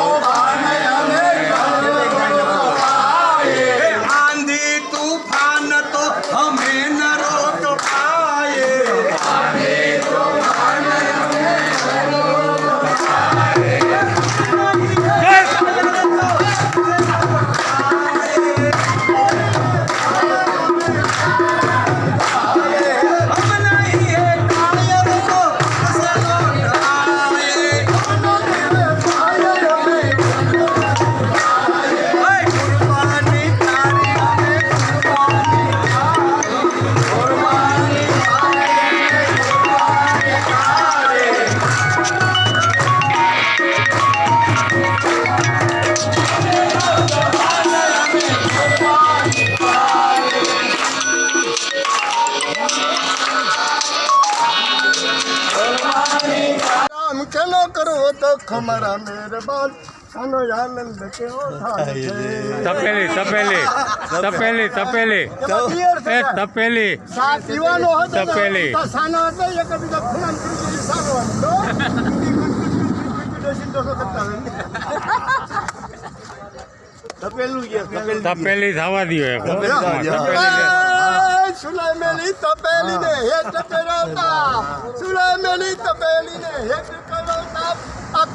Oh, Lord. કરો તો મારા મહેરબાન આનો આનંદ કેવો થાય તપેલી તપેલી તપેલી તપેલી એ તપેલી. સા પીવાનો હતો તપેલી. સાનો હતો એકબીજા ખૂણામાં ખૂણા સારવાનું. સાનો હોય. તપેલું તપેલી થવા દો એક. તપેલી હેઠ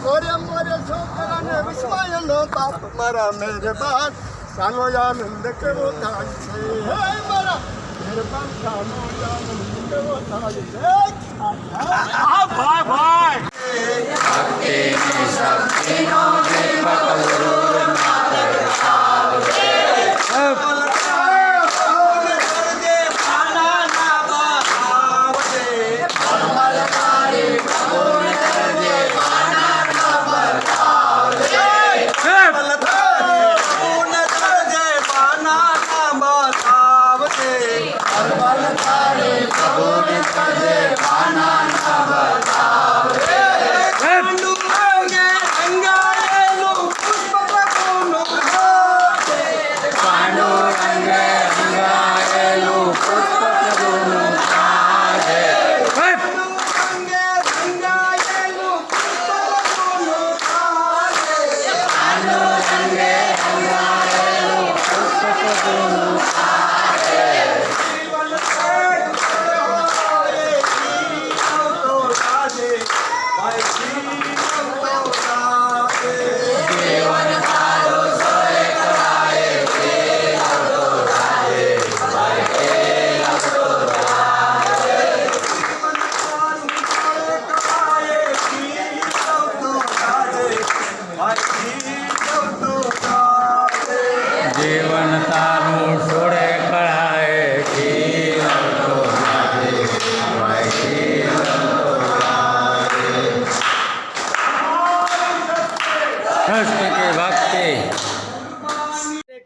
આ કોરે મોરે છોકરાને વિસ્મયનો બાપ મારા મહેરબાન સાનો આનંદ કેવો થાય છે હે મારા મહેરબાન સાનો આનંદ કેવો થાય છે આ ભાઈ ભાઈ જીવન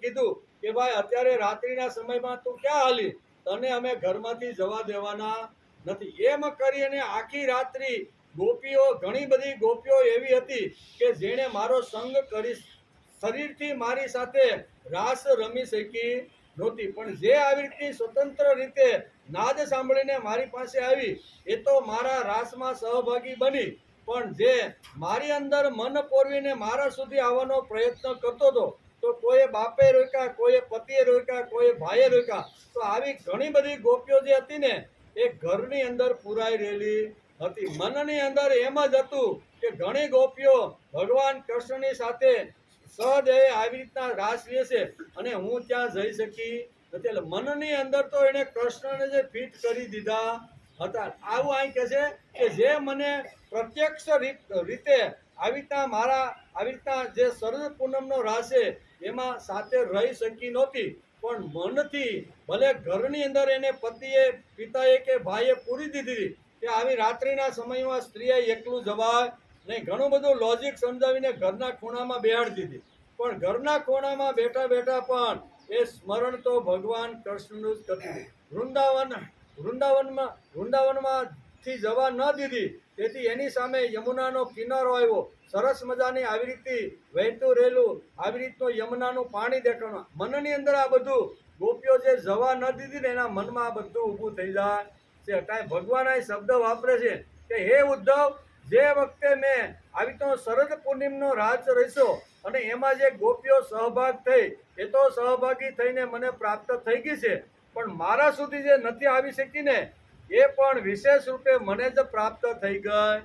કીધું કે ભાઈ, અત્યારે રાત્રિના સમયમાં તું ક્યાં હાલી? તને અમે ઘરમાંથી જવા દેવાના નથી. એમ કરી અને આખી રાત્રિ ગોપીઓ, ઘણી બધી ગોપીઓ એવી હતી કે જેણે મારો સંગ કરી શરીરથી મારી સાથે રાસ રમી શકી નહોતી. પણ જે આવી રીતની સ્વતંત્ર રીતે નાદ સાંભળીને મારી પાસે આવી, એ તો મારા રાસમાં સહભાગી બની. પણ જે મારી અંદર મન પોરવીને મારા સુધી આવવાનો પ્રયત્ન કરતો હતો, તો કોઈએ બાપે રોક્યા, કોઈએ પતિએ રોક્યા, કોઈએ ભાઈએ રોક્યા, તો આવી ઘણી બધી ગોપીઓ જે હતી ને, એ ઘરની અંદર પુરાઈ રહેલી હતી. મનની અંદર એમ જ હતું કે ઘણી ગોપીઓ ભગવાન કૃષ્ણની સાથે સહદેવે આવી રીતના રાસ લે છે અને હું ત્યાં જઈ શકી નથી. એટલે મનની અંદર તો એણે કૃષ્ણને જે ફિટ કરી દીધા હતા આવું અહીં કહે છે કે જે મને પ્રત્યક્ષ રીતે આવી રીતના મારા આવી રીતના જે શરદ પૂનમનો રાસ છે, એમાં સાથે રહી શકી નહોતી. પણ મનથી ભલે ઘરની અંદર એને પતિએ, પિતાએ કે ભાઈએ પૂરી દીધી કે આવી રાત્રિના સમયમાં સ્ત્રીએ એકલું જવાય નહીં ઘણું બધું લોજિક સમજાવીને ઘરના ખૂણામાં બેહાડી દીધી. પણ ઘરના ખૂણામાં બેઠા બેઠા પણ એ સ્મરણ તો ભગવાન કૃષ્ણનું જ કરતી વૃંદાવન વૃંદાવનમાં, વૃંદાવનમાંથી જવા ન દીધી. તેથી એની સામે યમુનાનો કિનારો આવ્યો. સરસ મજાની આવી રીતે વહેતું રહેલું, આવી રીતનું યમુનાનું પાણી દેખાણું. મનની અંદર આ બધું, ગોપીઓ જે જવા ન દીધી ને એના મનમાં આ બધું ઊભું થઈ જાય. છે, કાંઈ ભગવાન આ શબ્દ વાપરે છે કે, હે ઉદ્ધવ, જે વખતે મેં આવી તો શરદ પૂર્ણિમનો રાજ રહીશો અને એમાં જે ગોપીઓ સહભાગ થઈ, એ તો સહભાગી થઈને મને પ્રાપ્ત થઈ ગઈ છે. પણ મારા સુધી જે નથી આવી શકી ને, એ પણ વિશેષ રૂપે મને જ પ્રાપ્ત થઈ ગઈ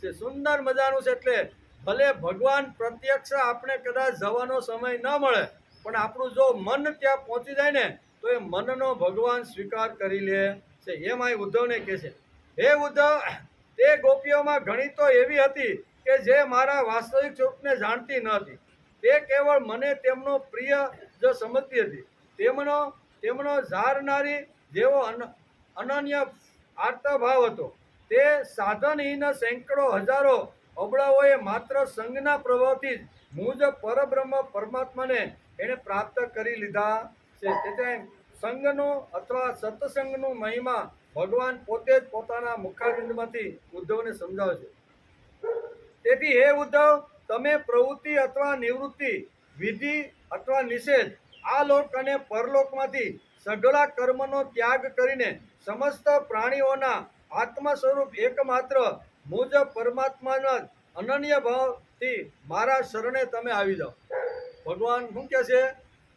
છે. સુંદર મજાનું છે એટલે ભલે ભગવાન પ્રત્યક્ષ આપણે કદાચ જવાનો સમય ન મળે, પણ આપણું જો મન ત્યાં પહોંચી જાય ને, તો એ મનનો ભગવાન સ્વીકાર કરી લે છે. એમ આ ઉદ્ધવને કહે છે, હે ઉદ્ધવ, તે ગોપીઓમાં ઘણી તો એવી હતી કે જે મારા વાસ્તવિક સ્વરૂપને જાણતી ન હતી. તે કેવળ મને તેમનો પ્રિય જ સમજતી હતી. તેમનો તેમનો ઝારનારી જેવો અનન્ય આર્તભાવ હતો. તે સાધનહીન સેંકડો હજારો અબળાઓએ માત્ર સંઘના પ્રભાવથી જ મુજ પરબ્રહ્મ પરમાત્માને એણે પ્રાપ્ત કરી લીધા છે. તેથી સંઘનો અથવા સત્સંગનો મહિમા ભગવાન પોતે જ પોતાના મુખારવિંદમાંથી ઉદ્ધવને સમજાવે છે તેથી હે ઉદ્ધવ, તમે પ્રવૃત્તિ અથવા નિવૃત્તિ, વિધિ અથવા નિષેધ આ લોક અને પરલોકમાંથી સઘળા કર્મનો ત્યાગ કરીને સમસ્ત પ્રાણીઓના આત્મા સ્વરૂપ એકમાત્ર મુજ પરમાત્માના અનન્ય ભાવથી મારા શરણે તમે આવી જાઓ. ભગવાન શું કહે છે?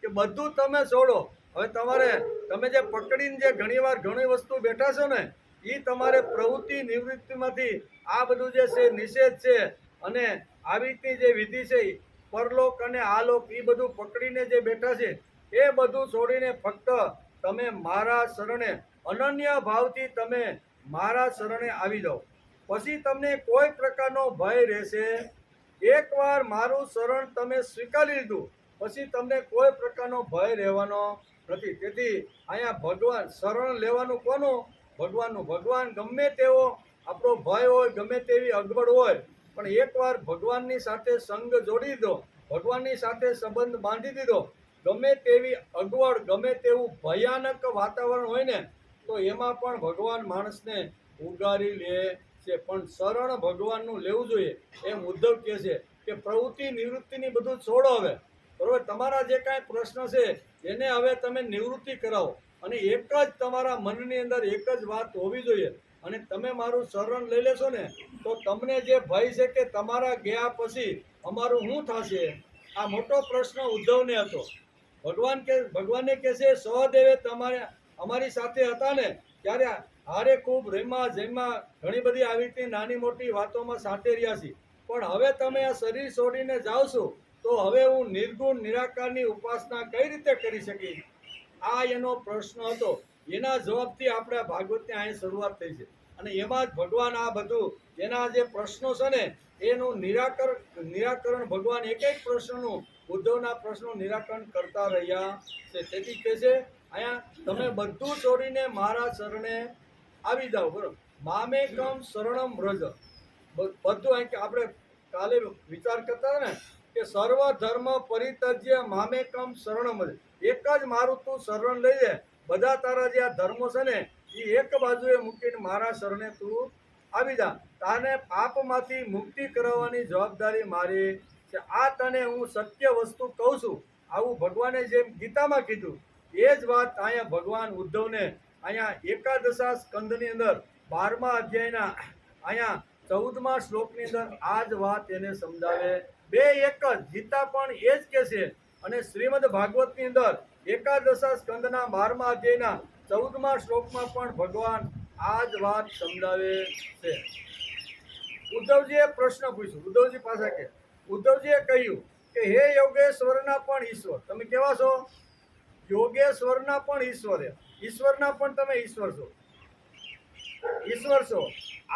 કે બધું તમે છોડો. હવે તમારે, તમે જે પકડીને જે ઘણીવાર ઘણી વસ્તુ બેઠા છો ને એ તમારે પ્રવૃત્તિ નિવૃત્તિમાંથી આ બધું જે છે, નિષેધ છે અને આવી રીતની જે વિધિ છે પરલોક અને આલોક એ બધું પકડીને જે બેઠા છે, એ બધું છોડીને ફક્ત તમે મારા શરણે, અનન્ય ભાવથી તમે મારા શરણે આવી જાઓ. પછી તમને કોઈ પ્રકારનો ભય રહેશે. એકવાર મારું શરણ તમે સ્વીકારી લીધું, પછી તમને કોઈ પ્રકારનો ભય રહેવાનો નથી. તેથી અહીંયા ભગવાન, શરણ લેવાનું કોનું? ભગવાનનું. ભગવાન ગમે તેવો આપણો ભય હોય, ગમે તેવી અગવડ હોય પણ એકવાર ભગવાનની સાથે સંગ જોડી દીધો ભગવાનની સાથે સંબંધ બાંધી દીધો, ગમે તેવી અગવડ, ગમે તેવું ભયાનક વાતાવરણ હોય ને, તો એમાં પણ ભગવાન માણસને ઉગારી લે છે. પણ શરણ ભગવાનનું લેવું જોઈએ. એમ ઉદ્ધવ કહે છે કે પ્રવૃત્તિ નિવૃત્તિની બધું છોડો હવે. બરોબર? તમારા જે કાંઈ પ્રશ્ન છે, એને હવે તમે નિવૃત્તિ કરાવો. અને એક જ તમારા મનની અંદર એક જ વાત હોવી જોઈએ. અને તમે મારું શરણ લઈ લેશો ને, તો તમને જે ભય છે કે તમારા ગયા પછી અમારું શું થશે? આ મોટો પ્રશ્ન ઉદ્ધવને હતો. ભગવાન કે, ભગવાને કહે છે, સહદેવે તમારે, અમારી સાથે હતા ને, ત્યારે હારે ખૂબ રેમા જેમાં ઘણી બધી આવી હતી નાની મોટી વાતોમાં સાથે રહ્યા છીએ. પણ હવે તમે આ શરીર છોડીને જાઓ તો હવે હું નિર્ગુણ, નિરાકારની ઉપાસના કઈ રીતે કરી શકીશ? આ એનો પ્રશ્ન હતો. એના જવાબથી આપણે ભાગવતની અહીં શરૂઆત થઈ છે. અને એમાં જ ભગવાન આ બધું, એના જે પ્રશ્નો છે ને, એનું નિરાકર, નિરાકરણ ભગવાન એક એક પ્રશ્નનું ઉદ્ધવના પ્રશ્નો નિરાકરણ કરતા રહ્યા છે. તેથી કહે છે, અહીંયા તમે બધું છોડીને મારા શરણે આવી જાઓ. બરોબર. મામે કમ શરણમ વ્રજ. બ- બધું અહીં આપણે કાલે વિચાર કરતા ને, કે સર્વ ધર્મ પરિતજ્ય મામે કમ શરણમ. એક જ મારું તું શરણ લઈ લે બધા તારા જે આ ધર્મો છે ને, એ એક બાજુએ મૂકીને મારા શરણે તું આવી જા. તાને પાપમાંથી મુક્તિ કરાવવાની જવાબદારી મારી છે. આ તને હું સત્ય વસ્તુ કહું છું. આવું ભગવાને જેમ ગીતામાં કીધું, એ જ વાત અહીંયા ભગવાન ઉદ્ધવને અહીંયા એકાદશા સ્કંદની અંદર બારમા અધ્યાયના અહીંયા ચૌદમા શ્લોકની અંદર આ જ વાત એને સમજાવે. બે એક જ, ગીતા પણ એ જ કહે છે અને શ્રીમદ ભાગવતની અંદર એકાદશા સ્કંદના બારમા અધ્યાયના ચૌદમા શ્લોકમાં પણ ભગવાન આ જ વાત સમજાવે છે. ઉદ્ધવજીએ પ્રશ્ન પૂછ્યો. ઉદ્ધવજી પાસે કે ઉદ્ધવજીએ કહ્યું કે, હે યોગેશ્વરના પણ ઈશ્વર. તમે કેવા છો? યોગેશ્વરના પણ ઈશ્વર ઈશ્વરના પણ તમે ઈશ્વર છો. ઈશ્વર છો.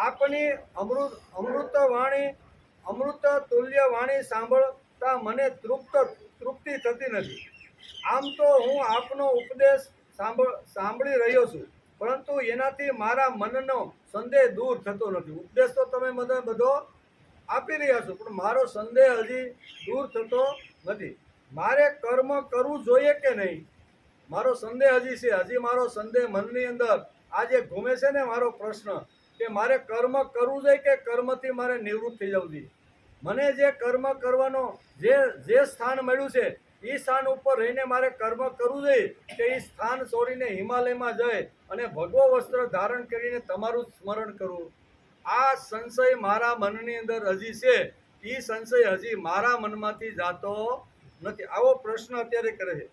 આપની અમૃત અમૃત વાણી અમૃત તુલ્ય વાણી સાંભળતા મને તૃપ્ત તૃપ્તિ થતી નથી. આમ તો હું આપનો ઉપદેશ સાંભળ રહ્યો છું, પરંતુ એનાથી મારા મનનો સંદેહ દૂર થતો નથી. ઉપદેશ તો તમે મને બધો આપી રહ્યા છો, પણ મારો સંદેહ હજી દૂર થતો નથી. મારે કર્મ કરવું જોઈએ કે નહીં? મારો સંદેહ હજી છે. હજી મારો સંદેહ મનની અંદર આજે ઘૂમે છે ને મારો પ્રશ્ન કે મારે કર્મ કરવું જોઈએ કે કર્મથી મારે નિવૃત્ત થઈ જવું જોઈએ? મને જે કર્મ કરવાનો, જે જે સ્થાન મળ્યું છે એ સ્થાન ઉપર રહીને મારે કર્મ કરવું જોઈએ કે એ સ્થાન છોડીને હિમાલયમાં જઈ અને ભગવો વસ્ત્ર ધારણ કરીને તમારું સ્મરણ કરવું આ સંશય મારા મનની અંદર હજી છે. એ સંશય હજી મારા મનમાંથી જાતો નથી. આવો પ્રશ્ન અત્યારે કરે છે.